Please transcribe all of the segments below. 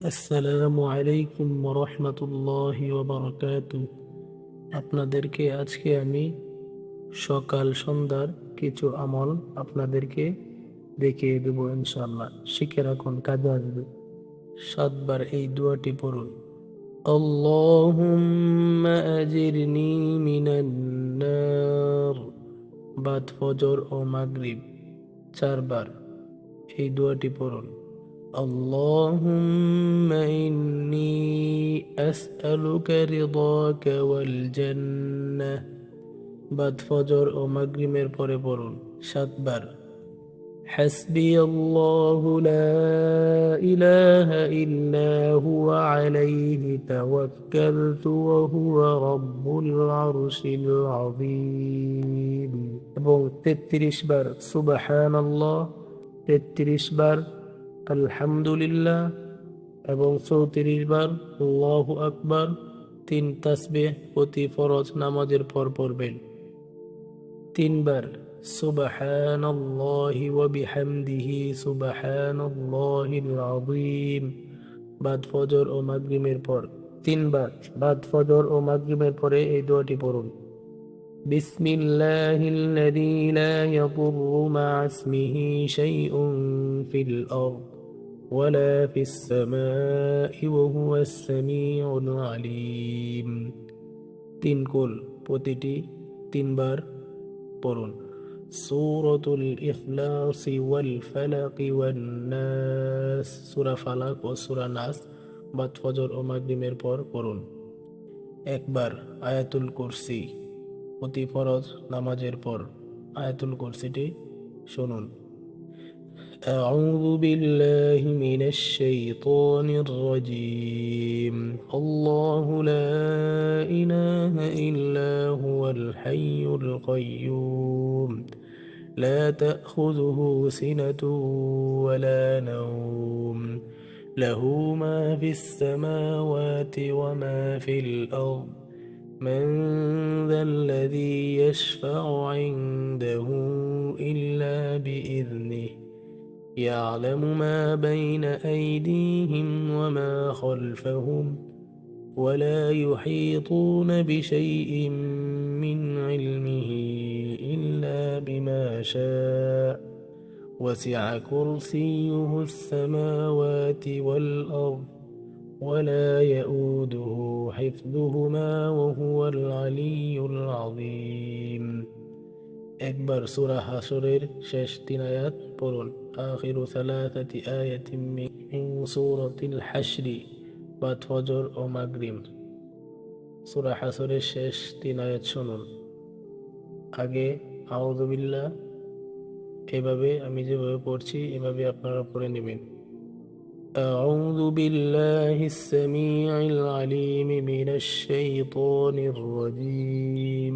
আসসালামু আলাইকুম রহমতুল্লাহি ওবরকাতু আপনাদেরকে আজকে আমি সকাল সন্ধ্যার কিছু আমল আপনাদেরকে দেখিয়ে দেব ইনশাল্লাহ শিখে রাখুন কাজে আসবে সাতবার এই দোয়াটি পড়ুন اللهم أجرني من النار বাদ ফজর ও মাগরিব চারবার এই দোয়াটি পড়ুন اللهم إني أسألك رضاك والجنة বাদ ফজর ও মাগরিমের পরে পড়ুন সাতবার حسبي الله لا إله إلا هو عليه توكلت وهو رب العرش العظيم এবং তেত্রিশ বার সুবাহান আল্লাহ তেত্রিশ বার আলহামদুলিল্লাহ এবং চৌত্রিশ বার আল্লাহ আকবার তিন তাসবে প্রতি ফরজ নামাজের পর পড়বেন তিনবার সুবাহান আল্লাহি ওয়া বিহামদিহি সুবাহান আল্লাহিল আযীম বাদ ফজর ও মাগরিমের পর তিনবার বাদ ফজর ও মাগরিমের পরে এই দোয়াটি পড়ুন بسم الله الذي لا يضر مع اسمه شيء في الأرض ولا في السماء وهو السميع العليم তিন কুল প্রতিটি তিনবার পড়ুন সূরাতুল ইখলাস ওয়াল ফালাক ওয়ান নাস সূরা ফালাক ও সূরা নাস বাদ ফজর ও মাগরিমের পর পড়ুন একবার আয়াতুল কুরসি প্রতি ফরজ নামাজের পর আয়াতুল কুরসিটি শুনুন أعوذ بالله من الشيطان الرجيم. الله لا إله إلا هو الحي القيوم. لا تأخذه سنة ولا نوم. له ما في السماوات وما في الأرض. من ذا الذي يشفع عنده إلا بإذنه. يعلم ما بين أيديهم وما خلفهم ولا يحيطون بشيء من علمه إلا بما شاء. وسع كرسيه السماوات والأرض ولا يؤوده حفظهما وهو العلي العظيم. একবার সূরা হাসরের শেষ তিন আয়াত পড়ুন আখিরু সালাসাতি আয়াতিন মিন সূরাতিল হাশরি বাদ ফজর ও মাগরিম সূরা হাসরের শেষ তিন আয়াত শুনুন আগে আউযু বিল্লাহ এভাবে আমি যেভাবে পড়ছি এভাবে আপনারা পড়ে নেবেন أعوذ بالله السميع العليم من الشيطان الرجيم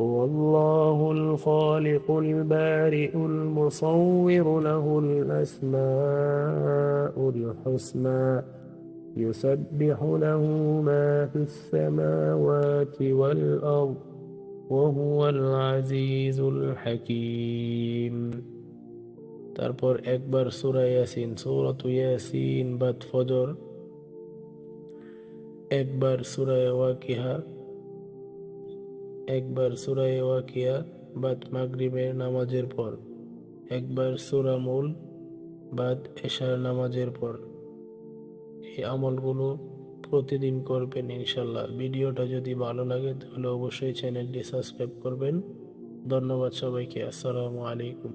هو الله الخالق البارئ المصور له الأسماء الحسنى يسبح له ما في السماوات والأرض وهو العزيز الحكيم তারপর একবার সূরা ইয়াসিন সূরাতু ইয়াসিন বাদ ফজর একবার সূরা ওয়াকিহা একবার সুরায় ওয়াকিয়া বাদ মাগরিবের নামাজের পর, একবার সুরামুল মূল বাদ এশার নামাজের পর। এই আমলগুলো প্রতিদিন করবেন ইনশাল্লাহ। ভিডিওটা যদি ভালো লাগে তাহলে অবশ্যই চ্যানেলটি সাবস্ক্রাইব করবেন। ধন্যবাদ সবাইকে। আসসালামু আলাইকুম।